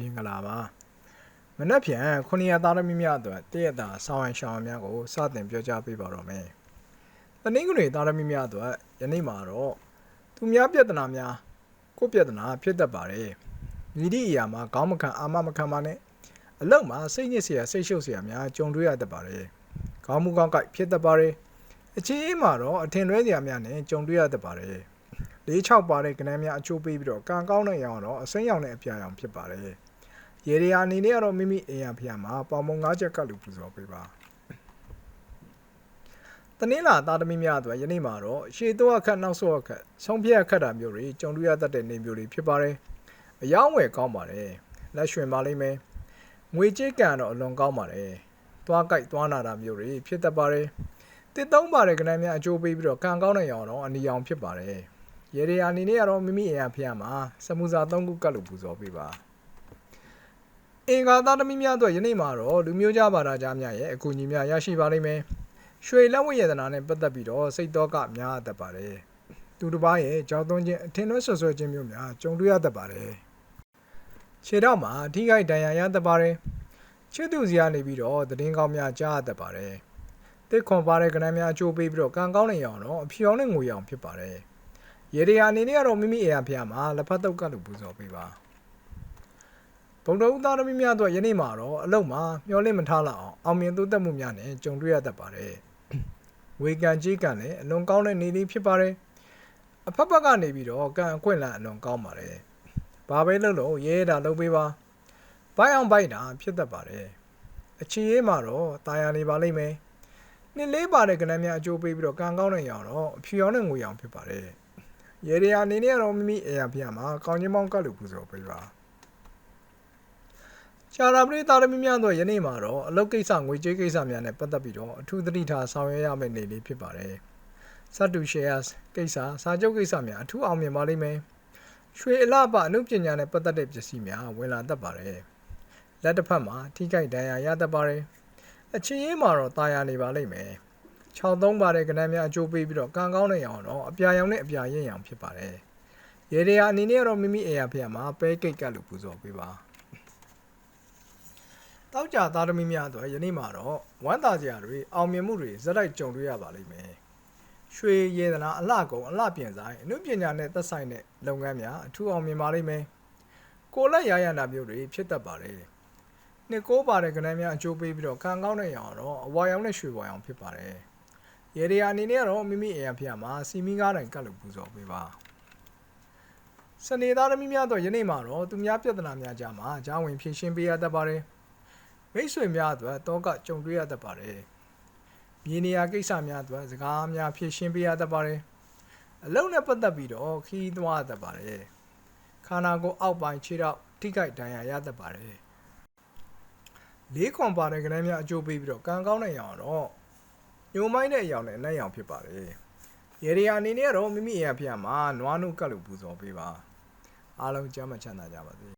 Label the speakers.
Speaker 1: မြင်္ဂလာပါမနက်ဖြန်ခုနှစ်ရက်သားသမီးများအတွက်တည့်ရတာဆောင်းရန်ရှောင်းရန်များကိုစတင်ပြောကြားပေးပါတော့မယ်တနင်္ဂနွေသားသမီးများအတွက်ယနေ့မှာတော့သူများပြဿနာများကိုယ့်ပြဿနာဖြစ်တတ်ပါတယ်မိသည့်အရာမှာခေါင်းမခံအာမမခံပါနဲ့အလောက်မှာစိတ်ညစ်စရာစိတ်ရှုပ်စရာများကြုံတွေ့ရတတ်ပါတယ်ခေါင်းမူကောင်းကိုက်ဖြစ်တတ်ပါတယ်အချင်းအင်းမှာတော့အထင်လွဲစရာများနဲ့ကြုံတွေ့ရတတ်ပါတယ်လေးချောက်ပါတဲ့ကဏ္ဍများအချိုးပေးပြီးတော့ကံကောင်းတဲ့ရောင်တော့အစိမ်းရောင်နဲ့အပြာရောင်ဖြစ်ပါတယ်။ ရေရီယာအနေနဲ့ကတော့မိမိအိမ်ရဖျားမှာပေါင်မုံ၅ချက်ကလူပူဇော်ပေးပါ။တနင်္လာသားသမီးများအတွက်ယနေ့မှာတော့ရှေ့တော့အခက်နောက်ဆော့အခက်ဆုံးဖြတ်အခက်တာမျိုးတွေကြုံတွေ့ရတတ်တဲ့နေမျိုးတွေဖြစ်ပါတယ်။အယောင်းဝယ်ကောင်းပါတယ်။လက်ရွှင်ပါလိမ့်မယ်။ငွေကြေးကံတော့အလွန်ကောင်းပါတယ်။သွားကြိုက်သွားနာတာမျိုးတွေဖြစ်တတ်ပါတယ်။တစ်သုံးပါတဲ့ကဏ္ဍများအချိုးပေးပြီးတော့ကံကောင်းတဲ့ရောင်တော့အနီရောင်ဖြစ်ပါတယ်။ရေရီယာအနေနဲ့ကတော့မိမိအိမ်ရဖျားမှာစမူစာ၃ခုကတ်လို့ပူဇော်ပေးပါ အင်္ဂါသားသမီးများအတွက်ယနေ့မှာတော့လူမျိုးကြားဘာသာကြားများရဲ့အကူအညီများရရှိပါလိမ့်မယ်ရွှေလက်ဝတ်ရတနာနဲ့ပတ်သက်ပြီးတော့စိတ်တော့ကများအပ်တတ်ပါတယ်သူတစ်ပါးရဲ့ကြောက်သွင်းခြင်းအထင်လွဲဆွဆွဲခြင်းမျိုးများကြုံတွေ့ရတတ်ပါတယ်ခြေတော့မှာအထိခိုက်ဒဏ်ရာရတတ်ပါတယ်ချစ်သူစီကနေပြီးတော့သတင်းကောင်းများကြားရတတ်ပါတယ်တစ်ခွန်ပါတဲ့ကဏ္ဍများအကျိုးပေးပြီးတော့ကံကောင်းတဲ့ရောင်တော့အဖြူရောင်နဲ့ငွေရောင်ဖြစ်ပါတယ်ရေဒီယာအနေနဲ့ကတော့မိမိအိမ်အဖေမှာလက်ဖက်တုပ်ကလို့ပူဇော်ပေးပါ ဘုံတော်ဦးသားသမီးများအတွက်ယနေ့မှာတော့အလုံးမှာမျောလင့်မထားလောက်အောင်အောင်မြင်တိုးတက်မှုများနဲ့ကြုံတွေ့ရတတ်ပါတယ်ဝေကန်ကြီးကန်လည်းအလွန်ကောင်းတဲ့နေလေးဖြစ်ပါတယ်အဖက်ဖက်ကနေပြီးတော့ကံအခွင့်အလမ်းအလွန်ကောင်းပါတယ်ဘာပဲလုပ်လို့ရဲတာလုပ်ပေးပါဘိုက်အောင်ဘိုက်တာဖြစ်တတ်ပါတယ်အချီရေးမှာတော့တာယာနေပါလိမ့်မယ်နှစ်လေးပါတဲ့ကဏ္ဍများအကျိုးပေးပြီးတော့ကံကောင်းတဲ့ရောင်တော့အဖြူရောင်နဲ့ငွေရောင်ဖြစ်ပါတယ်ရေရီယာအနေနဲ့ကတော့မိမိအေရဖျားမှာကောင်းချင်းမောင်းကတ်လို့ပူဇော်ပေးပါ ရှာရာပရိသတ်သမီးများတို့ယနေ့မှာတော့အလုပ်ကိစ္စငွေကြေးကိစ္စများနဲ့ပတ်သက်ပြီးတော့အထူးသတိထားဆောင်ရွက်ရမယ့်နေ့လေးဖြစ်ပါတယ်စတူ shares ကိစ္စစာချုပ်ကိစ္စများအထူးအောင်မြင်ပါလိမ့်မယ်ရွှေအလှပအမှုပညာနဲ့ပတ်သက်တဲ့ပစ္စည်းများဝင်လာတတ်ပါတယ်လက်တစ်ဖက်မှာထိခိုက်ဒဏ်ရာရတတ်ပါတယ်အချင်းရေးမှာတော့တာယာနေပါလိမ့်မယ်63ပါတဲ့ကဏ္ဍများအကျိုးပေးပြီးတော့ကံကောင်းတဲ့ရောင်တော့အပြာရောင်နဲ့အပြာရင့်ရောင်ဖြစ်ပါတယ်။ရေဒီယာအနေနဲ့ကတော့မိမိအိမ်ရဖျားမှာပဲကိတ်ကတ်လို့ပူဇော်ပေးပါ။ တောက်ကြသားသမီးများအတွက်ယနေ့မှာတော့ဝမ်းသာစရာတွေအောင်မြင်မှုတွေဇက်တိုက်ကြုံတွေ့ရပါလိမ့်မယ်။ရွှေရည်သနာအလှကုန်အလှပြင်ဆိုင်အမှုပညာနဲ့သက်ဆိုင်တဲ့လုပ်ငန်းများအထူးအောင်မြင်ပါလိမ့်မယ်။ကိုယ်လက်ရရနာမျိုးတွေဖြစ်တတ်ပါတယ်။နှစ်ကိုးပါတဲ့ကဏ္ဍများအကျိုးပေးပြီးတော့ကံကောင်းတဲ့ရောင်တော့အဝါရောင်နဲ့ရွှေဝါရောင်ဖြစ်ပါတယ်။ရေဒီယာအနေနဲ့ကတော့မိမိအိမ်အဖေမှာစီမီကားတိုင်ကတ်လို့ပူဇော်ပေးပါစနေသားသမီးများတော့ယနေ့မှာတော့သူများပြဿနာများကြားမှာဂျာဝင်ဖြည့်ရှင်းပေးရတတ်ပါတယ် မိတ်ဆွေများအတွက်တော့ကကြုံတွေ့ရတတ်ပါတယ်မြေနေရာကိစ္စများအတွက်စကားများဖြည့်ရှင်းပေးရတတ်ပါတယ်အလုံးနဲ့ပတ်သက်ပြီးတော့ခီးသွားရတတ်ပါတယ်ခန္ဓာကိုယ်အောက်ပိုင်းခြေထောက်ထိခိုက်ဒဏ်ရာရတတ်ပါတယ်လေးခွန်ပါတဲ့ကလေးများအကျိုးပေးပြီးတော့ကံကောင်းတဲ့ရောင်တော့ညိုမိုင်းတဲ့အရောင်နဲ့အနက်ရောင်ဖြစ်ပါတယ်။ရေဒီယာအနေနဲ့ကတော့မိမိအိမ်အဖေမှာနွားနှုတ်ကတ်လို့ပူဇော်ပေးပါ။အားလုံးကျမ်းမှချမ်းသာကြပါစေ။